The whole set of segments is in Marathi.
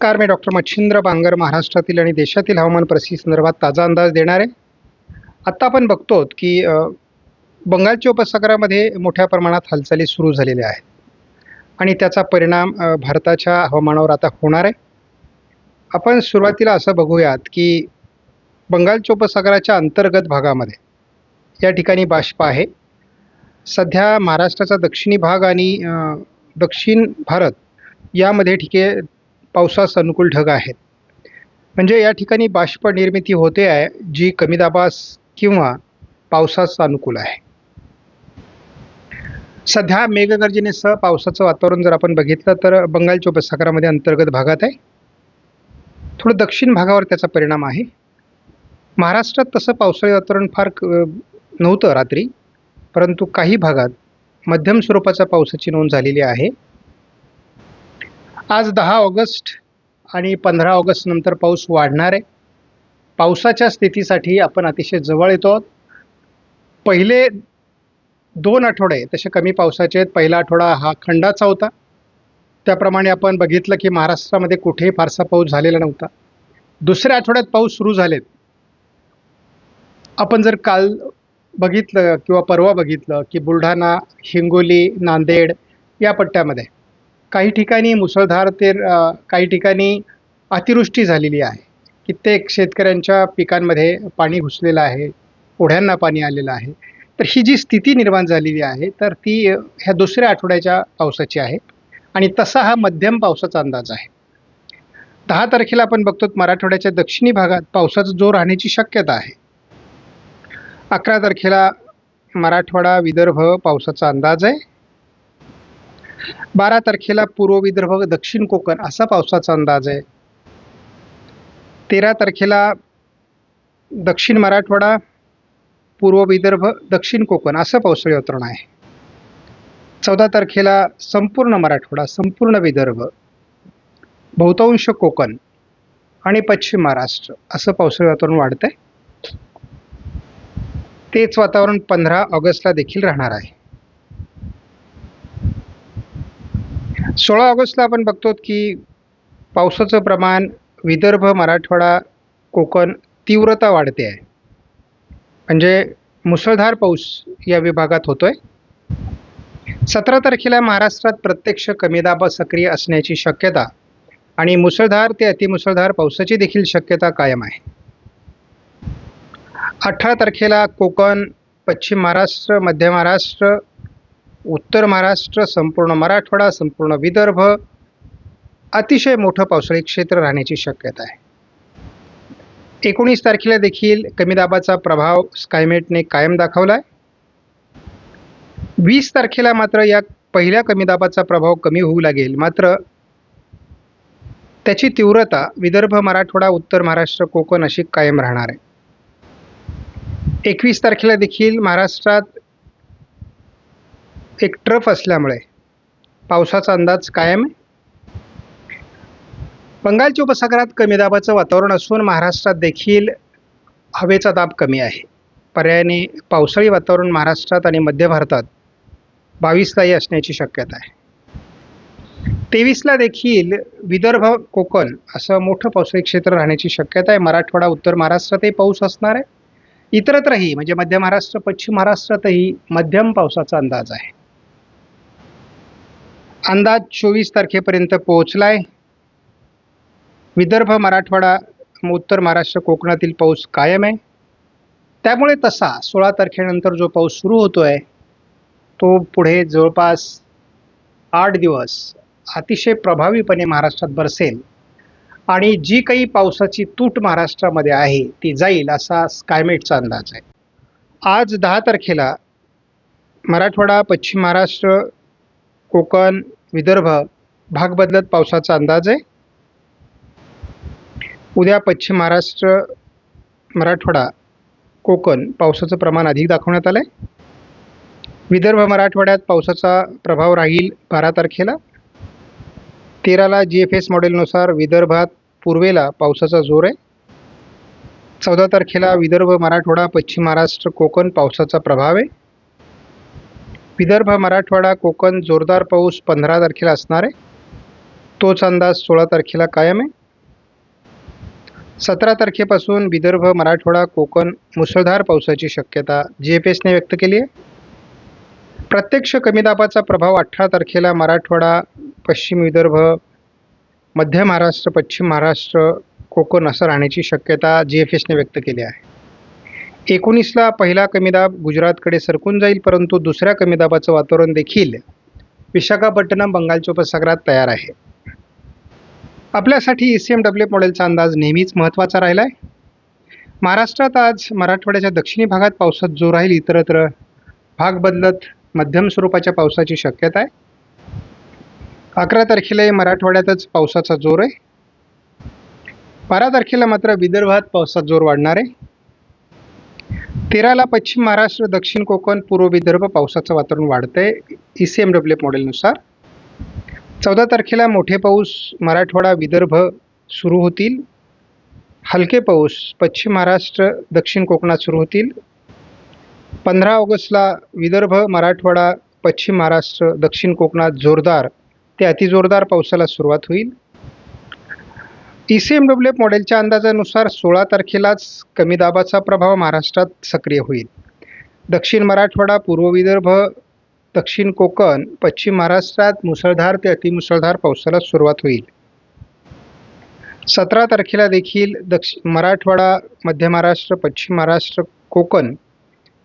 नमस्कार मी डॉक्टर मच्छिंद्र बांगर महाराष्ट्रातील आणि देशातील हवामान परिस्थितीसंदर्भात ताजा अंदाज देणार. आहे आत्ता आपण बघतो की बंगालच्या उपसागरामध्ये मोठ्या प्रमाणात हालचाली सुरू झालेल्या आहेत. आणि त्याचा परिणाम भारताच्या हवामानावर आता होणार आहे. आपण सुरुवातीला असं बघूयात की बंगालच्या उपसागराच्या अंतर्गत भागामध्ये या ठिकाणी बाष्प आहे. सध्या महाराष्ट्राचा दक्षिणी भाग आणि दक्षिण भारत यामध्ये ठिके पावसास अनुकूल ढग आहेत. म्हणजे या ठिकाणी बाष्प निर्मिती होते आहे जी कमी दाबास किंवा पावसास अनुकूल आहे. सध्या मेघगर्जनेसह पावसाचं वातावरण जर आपण बघितलं तर बंगालच्या उपसागरामध्ये अंतर्गत भागात आहे. थोडं दक्षिण भागावर त्याचा परिणाम आहे. महाराष्ट्रात तसं पावसाळी वातावरण फार नव्हतं रात्री परंतु काही भागात मध्यम स्वरूपाचा पावसाची नोंद झालेली आहे. आज दहा ऑगस्ट आणि पंधरा ऑगस्ट नंतर पाऊस वाढणार आहे. पावसाच्या स्थितीसाठी आपण अतिशय जवळ येतो आहोत. पहिले दोन आठवडे तसे कमी पावसाचे आहेत. पहिला आठवडा हा खंडाचा होता. त्याप्रमाणे आपण बघितलं की महाराष्ट्रामध्ये कुठेही फारसा पाऊस झालेला नव्हता. दुसऱ्या आठवड्यात पाऊस सुरू झालेत. आपण जर काल बघितलं किंवा परवा बघितलं की बुलढाणा हिंगोली नांदेड या पट्ट्यामध्ये काही ठिकाणी मुसळधार ते काही ठिकाणी अतिवृष्टी झालेली आहे. कित्येक शेतकऱ्यांच्या पिकांमध्ये पाणी घुसलेलं आहे ओढ्यांना पाणी आलेलं आहे. तर ही जी स्थिती निर्माण झालेली आहे तर ती ह्या दुसऱ्या आठवड्याच्या पावसाची आहे आणि तसा हा मध्यम पावसाचा अंदाज आहे. दहा तारखेला आपण बघतो मराठवाड्याच्या दक्षिणी भागात पावसाचा जोर राहण्याची शक्यता आहे. अकरा तारखेला मराठवाडा विदर्भ पावसाचा अंदाज आहे. बारा तारखेला पूर्व विदर्भ दक्षिण कोकण असा पावसाचा अंदाज आहे. तेरा तारखेला दक्षिण मराठवाडा पूर्व विदर्भ दक्षिण कोकण असं पावसाळी वातावरण आहे. चौदा तारखेला संपूर्ण मराठवाडा संपूर्ण विदर्भ बहुतांश कोकण आणि पश्चिम महाराष्ट्र असं पावसाळी वातावरण वाढतंय. तेच वातावरण पंधरा ऑगस्टला देखील राहणार आहे. सोळा ऑगस्टला आपण बघतो की पावसाचं प्रमाण विदर्भ मराठवाडा कोकण तीव्रता वाढते आहे. म्हणजे मुसळधार पाऊस या विभागात होतोय. सतरा तारखेला महाराष्ट्रात प्रत्यक्ष कमी दाब सक्रिय असण्याची शक्यता आणि मुसळधार ते अतिमुसळधार पावसाची देखील शक्यता कायम आहे. अठरा तारखेला कोकण पश्चिम महाराष्ट्र मध्य महाराष्ट्र उत्तर महाराष्ट्र संपूर्ण मराठवाडा संपूर्ण विदर्भ अतिशय मोठं पावसाळी क्षेत्र राहण्याची शक्यता आहे. एकोणीस तारखेला देखील कमी दाबाचा प्रभाव स्कायमेटने कायम दाखवला आहे वीस तारखेला मात्र या पहिल्या कमी दाबाचा प्रभाव कमी होऊ लागेल. मात्र त्याची तीव्रता विदर्भ मराठवाडा उत्तर महाराष्ट्र कोकण अशी कायम राहणार आहे. एकवीस तारखेला देखील महाराष्ट्रात एक ट्रफ असल्यामुळे पावसाचा अंदाज कायम आहे. बंगालच्या उपसागरात कमी दाबाचं वातावरण असून महाराष्ट्रात देखील हवेचा दाब कमी आहे. पर्यायाने पावसाळी वातावरण महाराष्ट्रात आणि मध्य भारतात बावीसलाही असण्याची शक्यता आहे. तेवीसला देखील विदर्भ कोकण असं मोठं पावसाळी क्षेत्र राहण्याची शक्यता आहे. मराठवाडा उत्तर महाराष्ट्रातही पाऊस असणार आहे. इतरत्रही म्हणजे मध्य महाराष्ट्र पश्चिम महाराष्ट्रातही मध्यम पावसाचा अंदाज आहे. अंदाज चोवीस तारखेपर्यंत पोहोचलाय. विदर्भ मराठवाडा उत्तर महाराष्ट्र कोकणातील पाऊस कायम आहे. त्यामुळे तसा सोळा तारखेनंतर जो पाऊस सुरू होतो आहे तो पुढे जवळपास आठ दिवस अतिशय प्रभावीपणे महाराष्ट्रात बरसेल. आणि जी काही पावसाची तूट महाराष्ट्रामध्ये आहे ती जाईल असा स्कायमेटचा अंदाज आहे. आज दहा तारखेला मराठवाडा पश्चिम महाराष्ट्र कोकण विदर्भ भाग बदलत पावसाचा अंदाज आहे. उद्या पश्चिम महाराष्ट्र मराठवाडा कोकण पावसाचं प्रमाण अधिक दाखवण्यात आलं आहे विदर्भ मराठवाड्यात पावसाचा प्रभाव राहील बारा तारखेला. तेराला जी एफ एस मॉडेलनुसार विदर्भात पूर्वेला पावसाचा जोर आहे. चौदा तारखेला विदर्भ मराठवाडा पश्चिम महाराष्ट्र कोकण पावसाचा प्रभाव आहे. विदर्भ मराठवाडा कोकण जोरदार पाऊस पंधरा तारखेला असणार आहे. तोच अंदाज सोळा तारखेला कायम आहे. सतरा तारखेपासून विदर्भ मराठवाडा कोकण मुसळधार पावसाची शक्यता जी एफ एसने व्यक्त केली आहे. प्रत्यक्ष कमी दाबाचा प्रभाव अठरा तारखेला मराठवाडा पश्चिम विदर्भ मध्य महाराष्ट्र पश्चिम महाराष्ट्र कोकण असं राहण्याची शक्यता जी एफ एसने व्यक्त केली आहे. एकोणीसला पहिला कमीदाब गुजरातकडे सरकून जाईल परंतु दुसऱ्या कमीदाबाचं वातावरण देखील विशाखापट्टणम बंगालच्या उपसागरात तयार आहे. आपल्यासाठी ई सी एम डब्ल्यू मॉडेलचा अंदाज नेहमीच महत्त्वाचा राहिला आहे महाराष्ट्रात आज मराठवाड्याच्या दक्षिणी भागात पावसात जोर राहील इतरत्र भाग बदलत मध्यम स्वरूपाच्या पावसाची शक्यता आहे. अकरा तारखेलाही मराठवाड्यातच पावसाचा जोर आहे. बारा तारखेला मात्र विदर्भात पावसाचा जोर वाढणार आहे. तेराला पश्चिम महाराष्ट्र दक्षिण कोकण पूर्व विदर्भ पावसाचं वातावरण वाढतंय. ई सी एम डब्ल्यू मॉडेलनुसार चौदा तारखेला मोठे पाऊस मराठवाडा विदर्भ सुरू होतील. हलके पाऊस पश्चिम महाराष्ट्र दक्षिण कोकणात सुरू होतील. पंधरा ऑगस्टला विदर्भ मराठवाडा पश्चिम महाराष्ट्र दक्षिण कोकणात जोरदार ते अतिजोरदार पावसाला सुरुवात होईल. T C M W F मॉडेलच्या अंदाजानुसार सोळा तारखेलाच कमी दाबाचा प्रभाव महाराष्ट्रात सक्रिय होईल. दक्षिण मराठवाडा पूर्व विदर्भ दक्षिण कोकण पश्चिम महाराष्ट्रात मुसळधार ते अतिमुसळधार पावसाला सुरुवात होईल. सतरा तारखेला देखील दक्ष मराठवाडा मध्य महाराष्ट्र पश्चिम महाराष्ट्र कोकण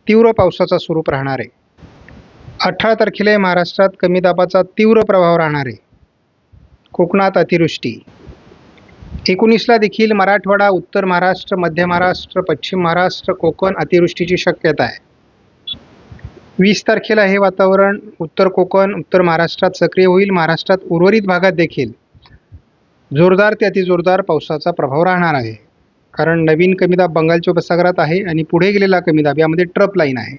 तीव्र पावसाचा स्वरूप राहणार आहे. अठरा तारखेला महाराष्ट्रात कमी दाबाचा तीव्र प्रभाव राहणार आहे. कोकणात अतिवृष्टी एकोणीसला देखील मराठवाडा उत्तर महाराष्ट्र मध्य महाराष्ट्र पश्चिम महाराष्ट्र कोकण अतिवृष्टीची शक्यता आहे. वीस तारखेला हे वातावरण उत्तर कोकण उत्तर महाराष्ट्रात सक्रिय होईल. महाराष्ट्रात उर्वरित भागात देखील जोरदार ते अतिजोरदार पावसाचा प्रभाव राहणार आहे. कारण नवीन कमीदाब बंगालच्या उपसागरात आहे आणि पुढे गेलेला कमीदाब यामध्ये ट्रप लाईन आहे.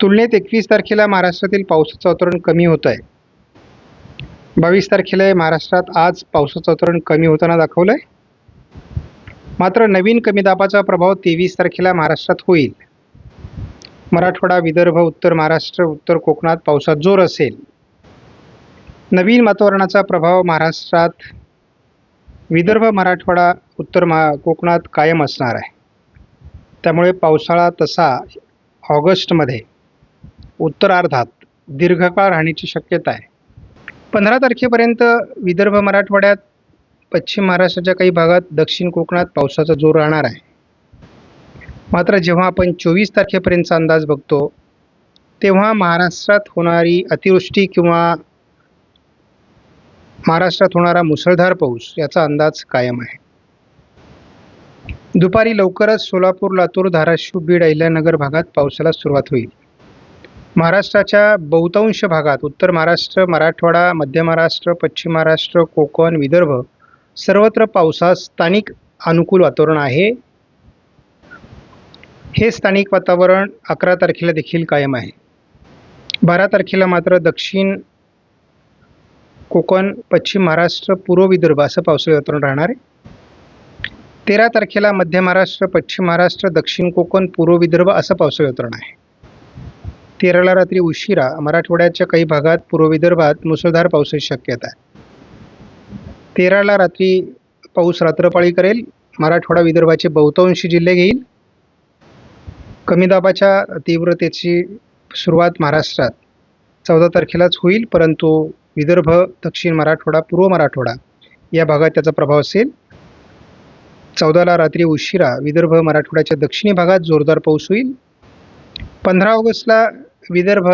तुलनेत एकवीस तारखेला महाराष्ट्रातील पावसाचं वातावरण कमी होत आहे बावीस तारखेला महाराष्ट्रात आज पावसाचं वातावरण कमी होताना दाखवलं आहे मात्र नवीन कमी दाबाचा प्रभाव तेवीस तारखेला महाराष्ट्रात होईल. मराठवाडा विदर्भ उत्तर महाराष्ट्र उत्तर कोकणात पावसात जोर असेल. नवीन वातावरणाचा प्रभाव महाराष्ट्रात विदर्भ मराठवाडा उत्तर मा कोकणात कायम असणार आहे. त्यामुळे पावसाळा तसा ऑगस्टमध्ये उत्तरार्धात दीर्घकाळ राहण्याची शक्यता आहे. पंधरा तारखेपर्यंत विदर्भ मराठवाड्यात पश्चिम महाराष्ट्राच्या काही भागात दक्षिण कोकणात पावसाचा जोर राहणार आहे. मात्र जेव्हा आपण चोवीस तारखेपर्यंतचा अंदाज बघतो तेव्हा महाराष्ट्रात होणारी अतिवृष्टी किंवा महाराष्ट्रात होणारा मुसळधार पाऊस याचा अंदाज कायम आहे. दुपारी लवकरच सोलापूर लातूर धाराशिव बीड अहिल्यानगर भागात पावसाला सुरुवात होईल. महाराष्ट्राच्या बहुतांश भागात उत्तर महाराष्ट्र मराठवाडा मध्य महाराष्ट्र पश्चिम महाराष्ट्र कोकण विदर्भ सर्वत्र पावसास स्थानिक अनुकूल वातावरण आहे. हे स्थानिक वातावरण अकरा तारखेला देखील कायम आहे. बारा तारखेला मात्र दक्षिण कोकण पश्चिम महाराष्ट्र पूर्व विदर्भ असं पावसाळी वातावरण राहणार आहे. तेरा तारखेला मध्य महाराष्ट्र पश्चिम महाराष्ट्र दक्षिण कोकण पूर्व विदर्भ असं पावसाळी वातावरण आहे. तेराला रात्री उशिरा मराठवाड्याच्या काही भागात पूर्व विदर्भात मुसळधार पावसाची शक्यता आहे. तेराला रात्री पाऊस रात्रपाळी करेल मराठवाडा विदर्भाचे बहुतांशी जिल्हे घेईल. कमी दाबाच्या तीव्रतेची सुरुवात महाराष्ट्रात चौदा तारखेलाच होईल परंतु विदर्भ दक्षिण मराठवाडा पूर्व मराठवाडा या भागात त्याचा प्रभाव असेल. चौदाला रात्री उशिरा विदर्भ मराठवाड्याच्या दक्षिणी भागात जोरदार पाऊस होईल. पंधरा ऑगस्टला विदर्भ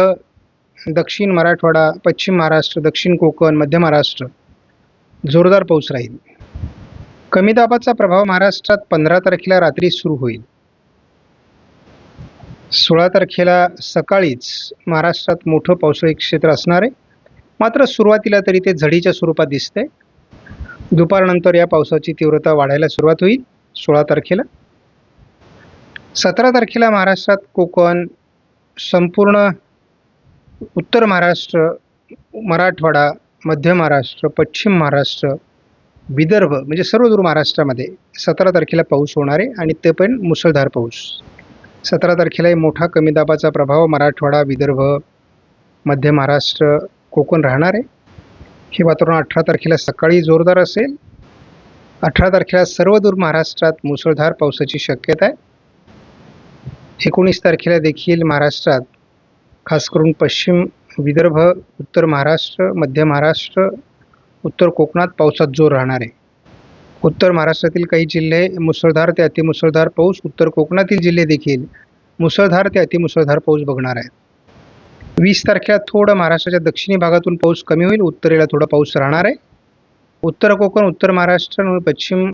दक्षिण मराठवाडा पश्चिम महाराष्ट्र दक्षिण कोकण मध्य महाराष्ट्र जोरदार पाऊस राहील. कमी दाबाचा प्रभाव महाराष्ट्रात पंधरा तारखेला रात्री सुरू होईल. सोळा तारखेला सकाळीच महाराष्ट्रात मोठं पावसाळी क्षेत्र असणार आहे. मात्र सुरुवातीला तरी ते झडीच्या स्वरूपात दिसतंय. दुपारनंतर या पावसाची तीव्रता वाढायला सुरुवात होईल सोळा तारखेला. सतरा तारखेला महाराष्ट्रात कोकण संपूर्ण उत्तर महाराष्ट्र मराठवाडा मध्य महाराष्ट्र पश्चिम महाराष्ट्र विदर्भ म्हणजे सर्व दूर महाराष्ट्रामध्ये सतरा तारखेला पाऊस होणार आहे आणि ते पण मुसळधार पाऊस. सतरा तारखेलाही मोठा कमी दाबाचा प्रभाव मराठवाडा विदर्भ मध्य महाराष्ट्र कोकण राहणार आहे. हे वातावरण अठरा तारखेला सकाळी जोरदार असेल. अठरा तारखेला सर्व दूर महाराष्ट्रात मुसळधार पावसाची शक्यता आहे. एकोणीस तारखेला देखील महाराष्ट्रात खास करून पश्चिम विदर्भ उत्तर महाराष्ट्र मध्य महाराष्ट्र उत्तर कोकणात पावसात जोर राहणार. आहे उत्तर महाराष्ट्रातील काही जिल्हे मुसळधार ते अतिमुसळधार पाऊस उत्तर कोकणातील जिल्हे देखील मुसळधार ते अतिमुसळधार पाऊस बघणार आहेत. वीस तारखेला थोडं महाराष्ट्राच्या दक्षिणी भागातून पाऊस कमी होईल उत्तरेला थोडा पाऊस राहणार आहे. उत्तर कोकण उत्तर महाराष्ट्र आणि पश्चिम